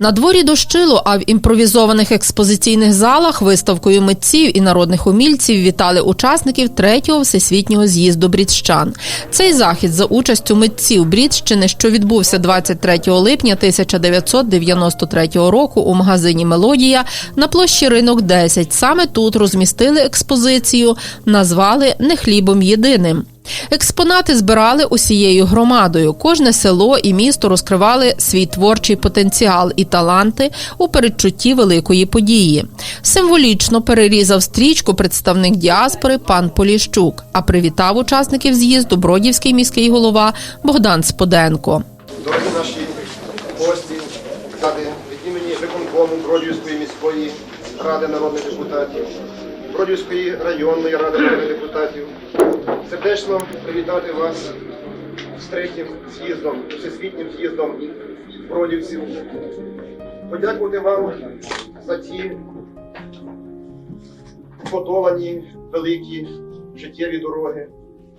На дворі дощило, а в імпровізованих експозиційних залах виставкою митців і народних умільців вітали учасників третього всесвітнього з'їзду брідщан. Цей захід за участю митців Брідщини, що відбувся 23 липня 1993 року у магазині Мелодія на площі Ринок 10. Саме тут розмістили експозицію, назвали не хлібом єдиним. Експонати збирали усією громадою. Кожне село і місто розкривали свій творчий потенціал і таланти у передчутті великої події. Символічно перерізав стрічку представник діаспори пан Поліщук, а привітав учасників з'їзду Бродівський міський голова Богдан Споденко. Дорогі наші гості, від імені виконкому Бродівської міської ради народних депутатів, Бродівської районної ради народних депутатів, сердечно привітати вас з третім з'їздом, всесвітнім з'їздом бродівців. Подякувати вам за ті подолані великі життєві дороги,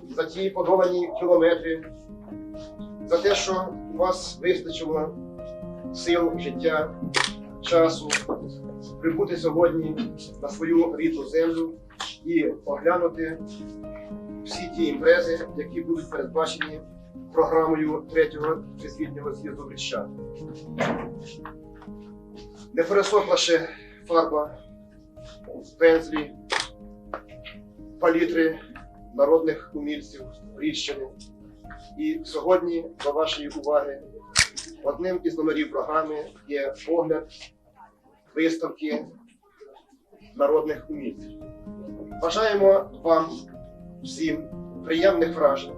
за ті подолані кілометри, за те, що у вас вистачило сил, життя, часу прибути сьогодні на свою рідну землю і оглянути всі ті імпрези, які будуть передбачені програмою третього всесвітнього з'їзду Бріщан. Не пересохла ще фарба, пензлі, палітри народних умільців Бріщини. І сьогодні, до вашої уваги, одним із номерів програми є погляд виставки народних умільців. Бажаємо вам всім приємних вражень.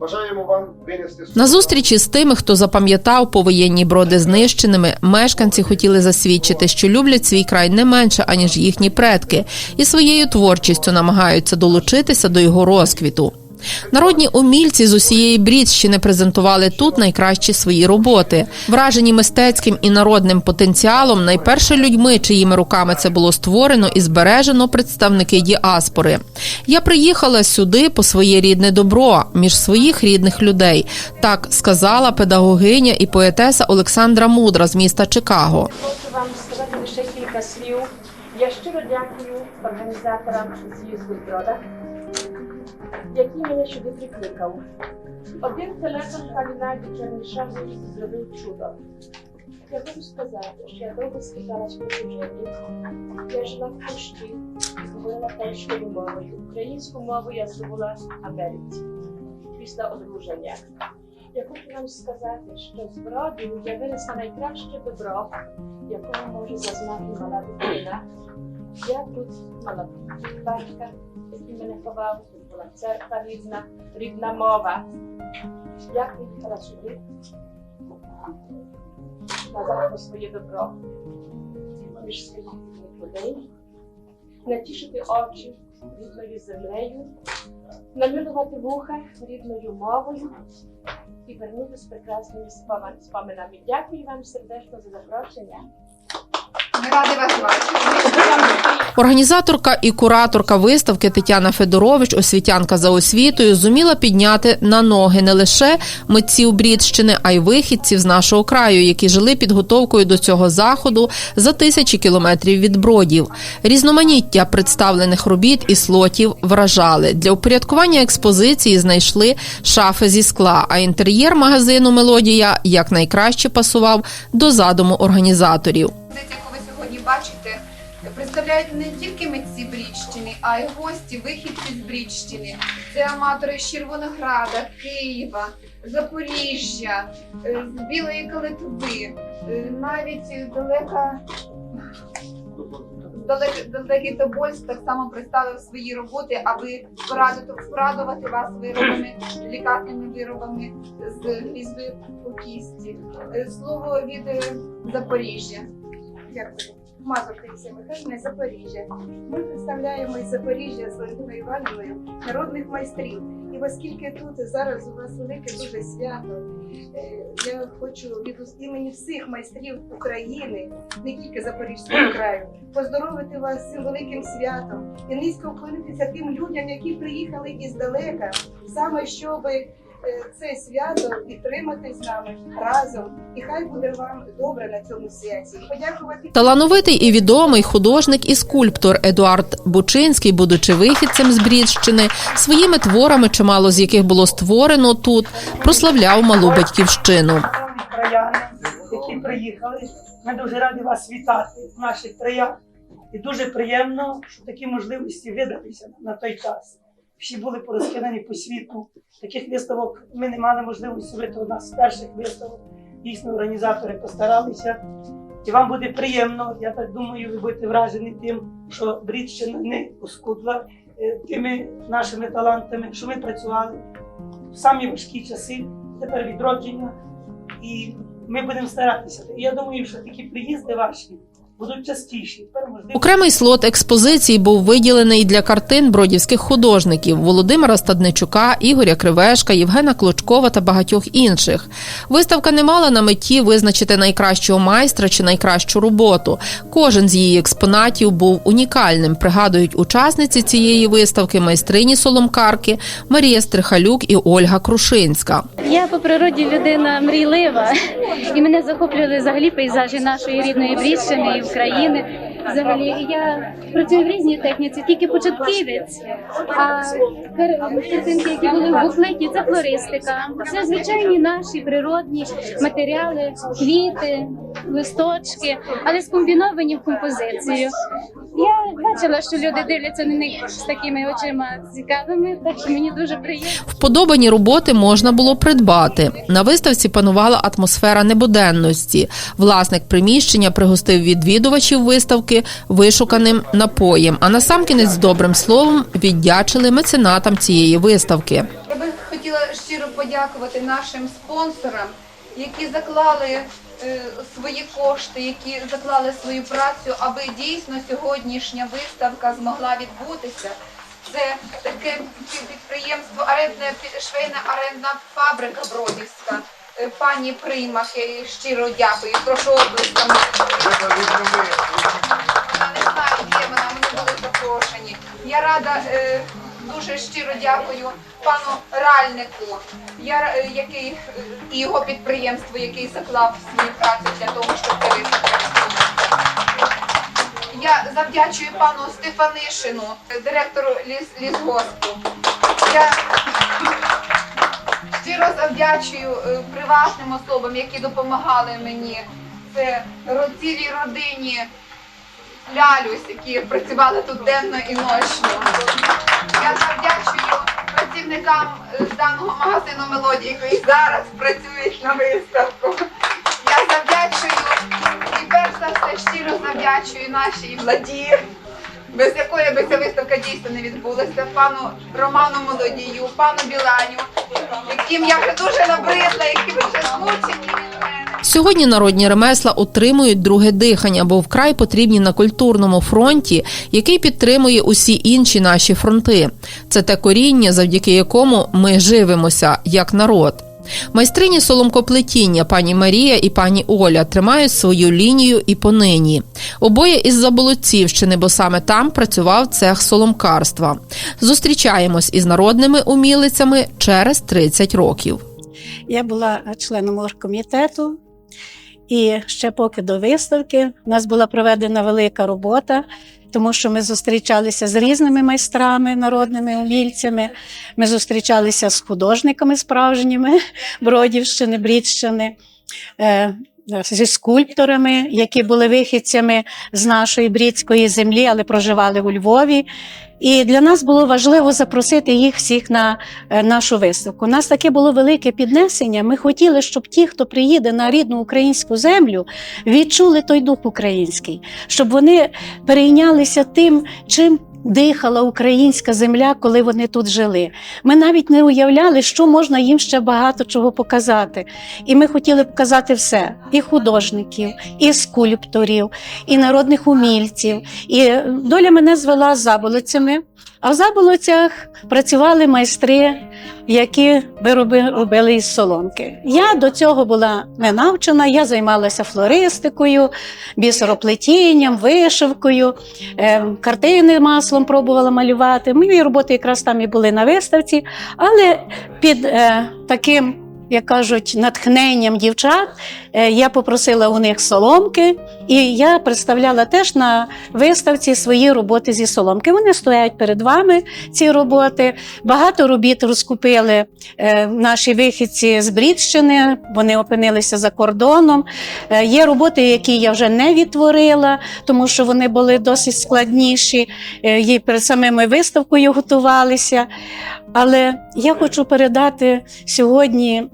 Бажаємо вам винести На зустрічі з тими, хто запам'ятав повоєнні броди знищеними, мешканці хотіли засвідчити, що люблять свій край не менше, аніж їхні предки, і своєю творчістю намагаються долучитися до його розквіту. Народні умільці з усієї Брідщини презентували тут найкращі свої роботи, вражені мистецьким і народним потенціалом, найперше людьми, чиїми руками це було створено і збережено представники діаспори. Я приїхала сюди по своє рідне добро між своїх рідних людей. Так сказала педагогиня і поетеса Олександра Мудра з міста Чикаго. Хочу вам сказати лише кілька слів. Я щиро дякую організаторам з'їзду Бродах, який мене сюди прикликав. Один телефон Калінаді Чернишової зробив чудо. Я хочу сказати, що я довго скиталась по чужині. Я жила в Пущі, говорила польською мовою. Українську мову я здобула в Америці після одруження. Я хочу вам сказати, що з бродів я винесла найкраще добро, якого може зазнати мала дитина. Я тут мала батька, який мене ховав, була церква рідна, рідна мова. Я приїхала сюди назад своє добро між своїх людей, натішити очі рідною землею, намилувати вуха рідною мовою і вернути з прекрасними споминами. Дякую вам сердечно за запрошення. Ми раді вас бачити. Організаторка і кураторка виставки Тетяна Федорович, освітянка за освітою, зуміла підняти на ноги не лише митців Брідщини, а й вихідців з нашого краю, які жили підготовкою до цього заходу за тисячі кілометрів від бродів. Різноманіття представлених робіт і слотів вражали. Для упорядкування експозиції знайшли шафи зі скла, а інтер'єр магазину Мелодія якнайкраще пасував до задуму організаторів. Яку ви сьогодні бачите, представляють не тільки митці Брідщини, а й гості, вихідці з Брідщини. Це аматори з Червонограда, Києва, Запоріжжя, е, з Білої Калитви, е, навіть далека. Далекий, Тобольськ так само представив свої роботи, аби порадити, порадувати вас виробами, делікатними виробами з різьби у кісті. Е, Слово від Запоріжжя. Дякую. Мазур Таїсія Михайлівна, Запоріжжя. Ми представляємо із Запоріжжя з Валентиною Іванівною народних майстрів. І оскільки тут зараз у вас велике дуже свято, е, я хочу від імені всіх майстрів України, не тільки Запорізького краю, поздоровити вас з цим великим святом і низько вклонитися тим людям, які приїхали іздалека, саме щоб е, це свято підтримати з нами разом. І хай буде вам добре на цьому святі. Подякувати Талановитий і відомий художник і скульптор Едуард Бучинський, будучи вихідцем з Брідщини, своїми творами, чимало з яких було створено тут, прославляв малу батьківщину. Краяни, які приїхали. Ми дуже раді вас вітати в наших краях. І дуже приємно, що такі можливості видалися на той час. Всі були порозкидані по світу. Таких виставок ми не мали можливості робити одна з перших виставок. Дійсно, організатори постаралися. І вам буде приємно. Я так думаю, ви будете вражені тим, що Брідщина не оскудла е, тими нашими талантами, що ми працювали в самі важкі часи, тепер відродження. І ми будемо старатися. Я думаю, що такі приїзди ваші будуть частіші. Тепер можливо. Окремий слот експозиції був виділений для картин бродівських художників Володимира Стадничука, Ігоря Кривешка, Євгена Клочкова та багатьох інших. Виставка не мала на меті визначити найкращого майстра чи найкращу роботу. Кожен з її експонатів був унікальним. Пригадують учасниці цієї виставки майстрині соломкарки Марія Стрихалюк і Ольга Крушинська. Я по природі людина мрійлива, і мене захоплювали взагалі пейзажі нашої рідної Брідщини і України. Взагалі, я працюю в різній техніці, тільки початківець. А кар- картинки, які були в буклеті, це флористика. Це звичайні наші природні матеріали, квіти, листочки, але скомбіновані в композицію. Я бачила, що люди дивляться на них з такими очима цікавими, так що мені дуже приємно. Вподобані роботи можна було придбати. На виставці панувала атмосфера небуденності. Власник приміщення пригостив відвідувачів виставки вишуканим напоєм. А насамкінець добрим словом віддячили меценатам цієї виставки. Я би хотіла щиро подякувати нашим спонсорам, які заклали свої кошти, які заклали свою працю, аби дійсно сьогоднішня виставка змогла відбутися. Це таке підприємство, арендна пі- швейна арендна фабрика Бродівська. Е, Пані Примах, я їй щиро дякую. Прошу облисками. Вона не знає, де вона, вони були запрошені. Я рада, е, дуже щиро дякую пану Ральнику, е, який, е, і його підприємству, який заклав свою працю для того, щоб відбулася. Я завдячую пану Стефанишину, директору ліс, лісгоспу. Я щиро завдячую е, приватним особам, які допомагали мені. Це цілій родині Лялюсь, які працювали тут денно і ночно. Я завдячую працівникам е, даного магазину Мелодії, які зараз працюють на виставку. Я завдячую і перш за все щиро завдячую нашій владі, без якої би ця виставка дійсно не відбулася, пану Роману Молодію, пану Біланю, яким я вже дуже набридла, які вже змучені. Сьогодні народні ремесла отримують друге дихання, бо вкрай потрібні на культурному фронті, який підтримує усі інші наші фронти. Це те коріння, завдяки якому ми живемося як народ. Майстрині соломкоплетіння пані Марія і пані Оля тримають свою лінію і понині. Обоє із Заболотцівщини, бо саме там працював цех соломкарства. Зустрічаємось із народними умілицями через 30 років. Я була членом оргкомітету, і ще поки до виставки у нас була проведена велика робота, тому що ми зустрічалися з різними майстрами, народними умільцями. Ми зустрічалися з художниками справжніми Бродівщини, Брідщини. Е, Зі скульпторами, які були вихідцями з нашої брідської землі, але проживали у Львові. І для нас було важливо запросити їх всіх на е, нашу виставку. У нас таке було велике піднесення. Ми хотіли, щоб ті, хто приїде на рідну українську землю, відчули той дух український, щоб вони перейнялися тим, чим. Дихала українська земля, коли вони тут жили. Ми навіть не уявляли, що можна їм ще багато чого показати. І ми хотіли показати все: і художників, і скульпторів, і народних умільців. І доля мене звела з заболоцями. А в заболоцях працювали майстри які вироби робили із соломки. Я до цього була не навчена, я займалася флористикою, бісероплетінням, вишивкою, е, картини маслом пробувала малювати. Мої роботи якраз там і були на виставці, але під е, таким. Як кажуть, натхненням дівчат е, я попросила у них соломки, і я представляла теж на виставці свої роботи зі соломки. Вони стоять перед вами, ці роботи. Багато робіт розкупили е, наші вихідці з Брідщини, вони опинилися за кордоном. Е, Є роботи, які я вже не відтворила, тому що вони були досить складніші, і перед самою виставкою готувалися. Але я хочу передати сьогодні,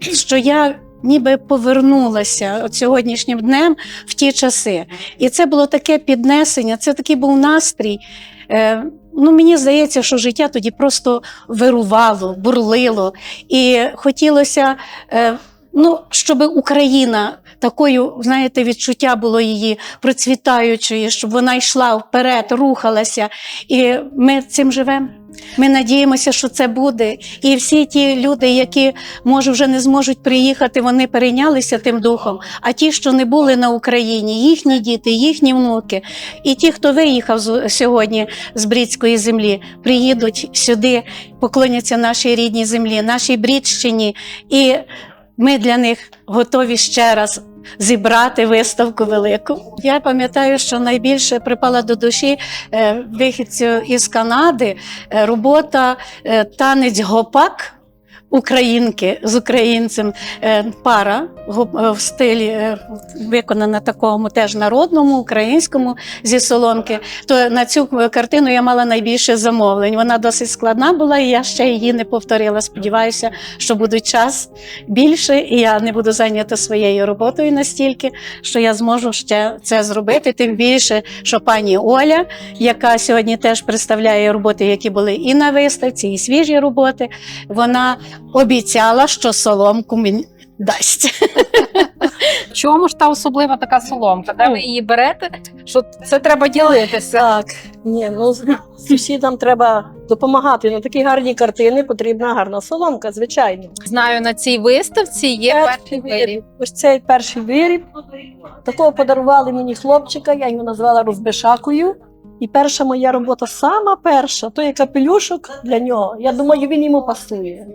що я ніби повернулася от сьогоднішнім днем в ті часи. І це було таке піднесення, це такий був настрій. Е, ну, мені здається, що життя тоді просто вирувало, бурлило. І хотілося, е, ну, щоб Україна такою, знаєте, відчуття було її процвітаючої, щоб вона йшла вперед, рухалася. І ми цим живемо. Ми надіємося, що це буде. І всі ті люди, які може вже не зможуть приїхати, вони перейнялися тим духом. А ті, що не були на Україні, їхні діти, їхні внуки, і ті, хто виїхав сьогодні з Брідської землі, приїдуть сюди, поклоняться нашій рідній землі, нашій Брідщині. І ми для них готові ще раз. Зібрати виставку велику. Я пам'ятаю, що найбільше припала до душі е, вихідцю із Канади е, робота е, танець гопак українки з українцем. Е, Пара е, в стилі е, виконана такому теж народному, українському зі соломки. То на цю картину я мала найбільше замовлень. Вона досить складна була, і я ще її не повторила. Сподіваюся, що буде час більше, і я не буду зайнята своєю роботою настільки, що я зможу ще це зробити. Тим більше, що пані Оля, яка сьогодні теж представляє роботи, які були і на виставці, і свіжі роботи, вона обіцяла, що соломку мені дасть. Чому ж та особлива така соломка? Де ви її берете? Що це треба ділитися? Так, ні, ну сусідам треба допомагати. На такі гарні картини потрібна гарна соломка, звичайно. Знаю, на цій виставці є перший виріб. Ось цей перший виріб. Такого подарували мені хлопчика, я його назвала Розбишакою. І перша моя робота, сама перша, то є капелюшок для нього. Я думаю, він йому пасує.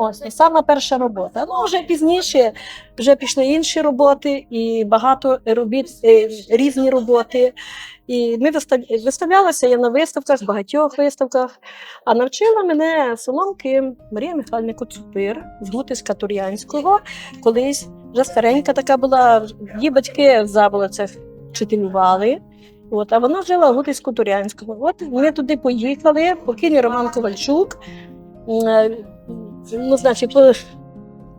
Ось це сама перша робота. Ну, вже пізніше вже пішли інші роботи, і багато робіт, е, різні роботи. І ми виставлялися я на виставках, багатьох виставках. А навчила мене соломки Марія Михайлівна Коцупир з Гутиська Тур'янського. Колись вже старенька така була. Її батьки в Заболоцях вчителювали. От, а вона жила в Гутиську Тур'янському. От ми туди поїхали, покійний Роман Ковальчук. Е, Ну, значить,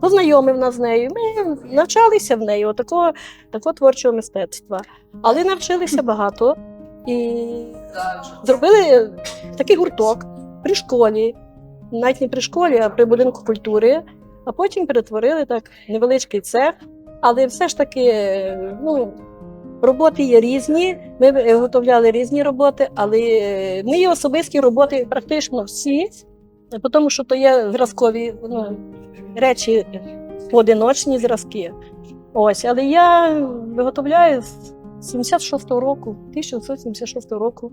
познайомив нас з нею. Ми навчалися в неї отакого, такого творчого мистецтва. Але навчилися багато і зробили такий гурток при школі, навіть не при школі, а при будинку культури, а потім перетворили так невеличкий цех. Але все ж таки, ну, роботи є різні. Ми виготовляли різні роботи, але мої особисті роботи практично всі, тому що то є зразкові ну, речі, поодиночні зразки. Ось, але я виготовляю з 76-го року, 1976 року.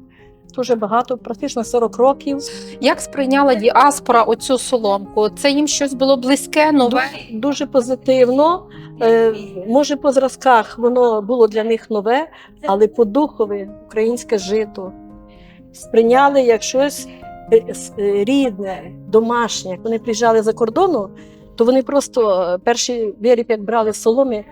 Дуже багато, практично 40 років. Як сприйняла діаспора оцю соломку? Це їм щось було близьке, нове? Дуже позитивно. Е, може, по зразках воно було для них нове, але по духові українське жито сприйняли як щось рідне, домашнє. Як вони приїжджали за кордону, то вони просто е, перший виріб, як брали з соломи,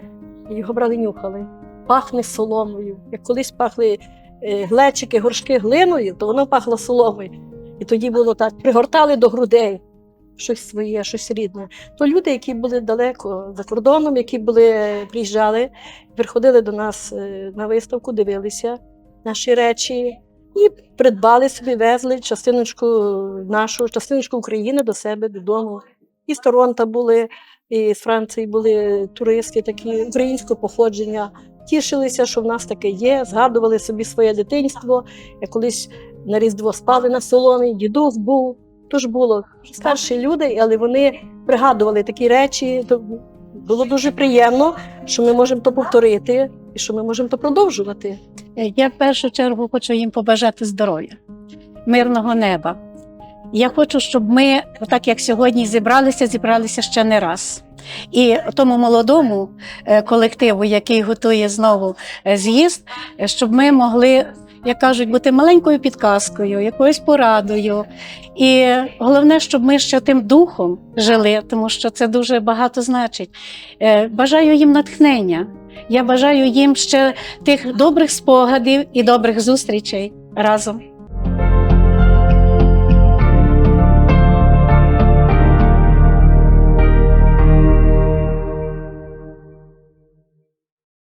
його брали нюхали. Пахне соломою. Як колись пахли е, глечики, горшки глиною, то воно пахло соломою. І тоді було так: пригортали до грудей щось своє, щось рідне. То люди, які були далеко за кордоном, які були, приїжджали, приходили до нас е, на виставку, дивилися наші речі і придбали собі, везли частиночку нашу, частиночку України до себе додому. І з Торонто були, і з Франції були туристи такі українського походження. Тішилися, що в нас таке є, згадували собі своє дитинство. Я колись на Різдво спали на соломі, дідусь був, теж було старші люди, але вони пригадували такі речі. То було дуже приємно, що ми можемо то повторити і що ми можемо то продовжувати. Е, Я в першу чергу хочу їм побажати здоров'я, мирного неба. Я хочу, щоб ми, так як сьогодні зібралися, зібралися ще не раз. І тому молодому е, колективу, який готує знову е, з'їзд, щоб ми могли, як кажуть, бути маленькою підказкою, якоюсь порадою. І головне, щоб ми ще тим духом жили, тому що це дуже багато значить. Е, Бажаю їм натхнення. Я бажаю їм ще тих добрих спогадів і добрих зустрічей разом.